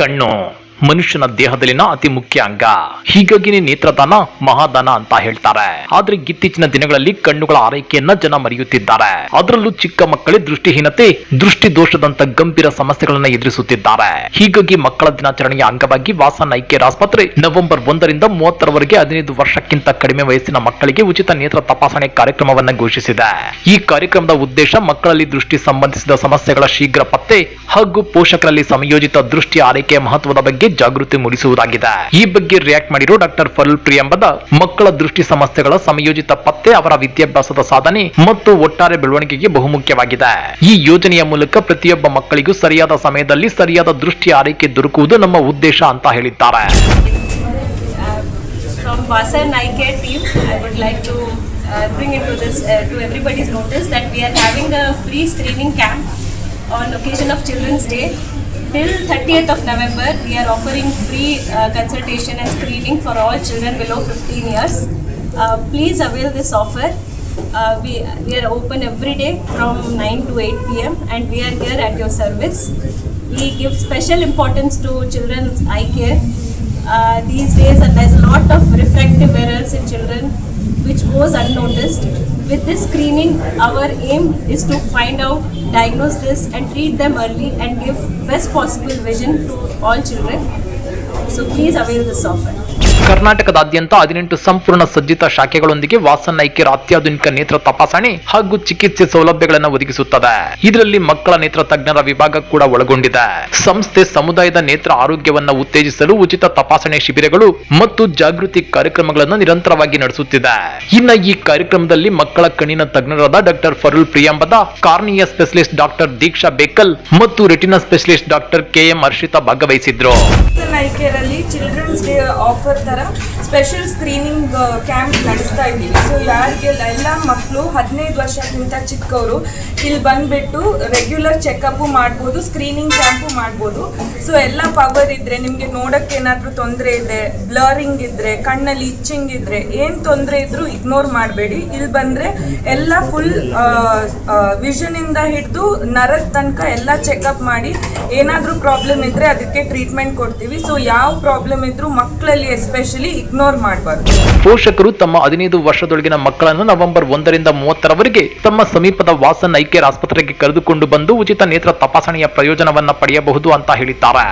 கண்ணும் ಮನುಷ್ಯನ ದೇಹದಲ್ಲಿನ ಅತಿ ಮುಖ್ಯ ಅಂಗ. ಹೀಗಾಗಿ ನೇತ್ರದಾನ ಮಹಾದಾನ ಅಂತ ಹೇಳ್ತಾರೆ. ಆದ್ರೆ ಇತ್ತೀಚಿನ ದಿನಗಳಲ್ಲಿ ಕಣ್ಣುಗಳ ಆರೈಕೆಯನ್ನ ಜನ ಮರೆಯುತ್ತಿದ್ದಾರೆ. ಅದರಲ್ಲೂ ಚಿಕ್ಕ ಮಕ್ಕಳೇ ದೃಷ್ಟಿಹೀನತೆ ದೃಷ್ಟಿ ದೋಷದಂತ ಗಂಭೀರ ಸಮಸ್ಯೆಗಳನ್ನ ಎದುರಿಸುತ್ತಿದ್ದಾರೆ. ಹೀಗಾಗಿ ಮಕ್ಕಳ ದಿನಾಚರಣೆಯ ಅಂಗವಾಗಿ ವಾಸನ್ ಐಕೆ ಆಸ್ಪತ್ರೆ ನವೆಂಬರ್ ಒಂದರಿಂದ ಮೂವತ್ತರವರೆಗೆ ಹದಿನೈದು ವರ್ಷಕ್ಕಿಂತ ಕಡಿಮೆ ವಯಸ್ಸಿನ ಮಕ್ಕಳಿಗೆ ಉಚಿತ ನೇತ್ರ ತಪಾಸಣೆ ಕಾರ್ಯಕ್ರಮವನ್ನ ಘೋಷಿಸಿದೆ. ಈ ಕಾರ್ಯಕ್ರಮದ ಉದ್ದೇಶ ಮಕ್ಕಳಲ್ಲಿ ದೃಷ್ಟಿ ಸಂಬಂಧಿಸಿದ ಸಮಸ್ಯೆಗಳ ಶೀಘ್ರ ಪತ್ತೆ ಹಾಗೂ ಪೋಷಕರಲ್ಲಿ ಸಂಯೋಜಿತ ದೃಷ್ಟಿ ಆರೈಕೆಯ ಮಹತ್ವದ ಬಗ್ಗೆ ಜಾಗೃತಿ ಮೂಡಿಸುವುದಾಗಿದೆ. ಈ ಬಗ್ಗೆ ರಿಯಾಕ್ಟ್ ಮಾಡಿರೋ ಡಾಕ್ಟರ್ ಫರುಲ್ ಪ್ರಿಯಂಬದ ಮಕ್ಕಳ ದೃಷ್ಟಿ ಸಮಸ್ಯೆಗಳ ಸಂಯೋಜಿತ ಪತ್ತೆ ಅವರ ವಿದ್ಯಾಭ್ಯಾಸದ ಸಾಧನೆ ಮತ್ತು ಒಟ್ಟಾರೆ ಬೆಳವಣಿಗೆಗೆ ಬಹುಮುಖ್ಯವಾಗಿದೆ. ಈ ಯೋಜನೆಯ ಮೂಲಕ ಪ್ರತಿಯೊಬ್ಬ ಮಕ್ಕಳಿಗೂ ಸರಿಯಾದ ಸಮಯದಲ್ಲಿ ಸರಿಯಾದ ದೃಷ್ಟಿ ಆರೈಕೆ ದೊರಕುವುದು ನಮ್ಮ ಉದ್ದೇಶ ಅಂತ ಹೇಳಿದ್ದಾರೆ. From Vasan team, I would like to uh, bring into this uh, to everybody's notice that we are having a free screening camp on occasion of Children's Day. Till 30th of November, we are offering free uh, consultation and screening for all children below 15 years. Uh, please avail this offer. Uh, we, we are open every day from 9 to 8 pm and we are here at your service. We give special importance to children's eye care uh, these days and there's a lot of refractive errors in children which goes unnoticed. With this screening our aim is to find out diagnose this and treat them early and give best possible vision to all children. So please avail this offer ಕರ್ನಾಟಕದಾದ್ಯಂತ ಹದಿನೆಂಟು ಸಂಪೂರ್ಣ ಸಜ್ಜಿತ ಶಾಖೆಗಳೊಂದಿಗೆ ವಾಸನ್ ಐಕ್ಯರ ಅತ್ಯಾಧುನಿಕ ನೇತ್ರ ತಪಾಸಣೆ ಹಾಗೂ ಚಿಕಿತ್ಸೆ ಸೌಲಭ್ಯಗಳನ್ನು ಒದಗಿಸುತ್ತದೆ. ಇದರಲ್ಲಿ ಮಕ್ಕಳ ನೇತ್ರ ತಜ್ಞರ ವಿಭಾಗ ಕೂಡ ಒಳಗೊಂಡಿದೆ. ಸಂಸ್ಥೆ ಸಮುದಾಯದ ನೇತ್ರ ಆರೋಗ್ಯವನ್ನು ಉತ್ತೇಜಿಸಲು ಉಚಿತ ತಪಾಸಣೆ ಶಿಬಿರಗಳು ಮತ್ತು ಜಾಗೃತಿ ಕಾರ್ಯಕ್ರಮಗಳನ್ನು ನಿರಂತರವಾಗಿ ನಡೆಸುತ್ತಿದೆ. ಇನ್ನ ಈ ಕಾರ್ಯಕ್ರಮದಲ್ಲಿ ಮಕ್ಕಳ ಕಣ್ಣಿನ ತಜ್ಞರಾದ doctor Parul Priyambada, cornea specialist doctor Deeksha Bekal ಮತ್ತು retina specialist doctor K M Harshita ಭಾಗವಹಿಸಿದ್ರು. Children's offer ಥರ ಸ್ಪೆಷಲ್ ಸ್ಕ್ರೀನಿಂಗ್ ಕ್ಯಾಂಪ್ ನಡೆಸ್ತಾ ಇದ್ದೀವಿ. ಸೊ ಯಾರಿಗೆಲ್ಲ ಎಲ್ಲ ಮಕ್ಕಳು ಹದಿನೈದು ವರ್ಷಕ್ಕಿಂತ ಚಿಕ್ಕವರು ಇಲ್ಲಿ ಬಂದ್ಬಿಟ್ಟು ರೆಗ್ಯುಲರ್ ಚೆಕಪ್ಪು ಮಾಡ್ಬೋದು ಸ್ಕ್ರೀನಿಂಗ್ ಕ್ಯಾಂಪು ಮಾಡ್ಬೋದು. ಸೊ ಎಲ್ಲ ಪವರ್ ಇದ್ದರೆ ನಿಮಗೆ ನೋಡೋಕ್ಕೆ ಏನಾದರೂ ತೊಂದರೆ ಇದೆ ಬ್ಲರಿಂಗ್ ಇದ್ದರೆ ಕಣ್ಣಲ್ಲಿ ಇಚ್ಚಿಂಗ್ ಇದ್ದರೆ ಏನು ತೊಂದರೆ ಇದ್ದರೂ ಇಗ್ನೋರ್ ಮಾಡಬೇಡಿ. ಇಲ್ಲಿ ಬಂದರೆ ಎಲ್ಲ ಫುಲ್ ವಿಷನಿಂದ ಹಿಡಿದು ನರದ ತನಕ ಎಲ್ಲ ಚೆಕಪ್ ಮಾಡಿ ಏನಾದರೂ ಪ್ರಾಬ್ಲಮ್ ಇದ್ದರೆ ಅದಕ್ಕೆ ಟ್ರೀಟ್ಮೆಂಟ್ ಕೊಡ್ತೀವಿ. ಸೊ ಯಾವ ಪ್ರಾಬ್ಲಮ್ ಇದ್ರೂ ಮಕ್ಕಳಲ್ಲಿ ಎಸ್ಪೆಷಲಿ ಇಗ್ನೋರ್ ಮಾಡಬಾರ್ದು. ಪೋಷಕರು ತಮ್ಮ ಹದಿನೈದು ವರ್ಷದೊಳಗಿನ ಮಕ್ಕಳನ್ನು ನವೆಂಬರ್ ಒಂದರಿಂದ ಮೂವತ್ತರವರೆಗೆ ತಮ್ಮ ಸಮೀಪದ ವಾಸನ್ ಐಕ್ಯರ್ ಆಸ್ಪತ್ರೆಗೆ ಕರೆದುಕೊಂಡು ಬಂದು ಉಚಿತ ನೇತ್ರ ತಪಾಸಣೆಯ ಪ್ರಯೋಜನವನ್ನ ಪಡೆಯಬಹುದು ಅಂತ ಹೇಳಿದ್ದಾರೆ.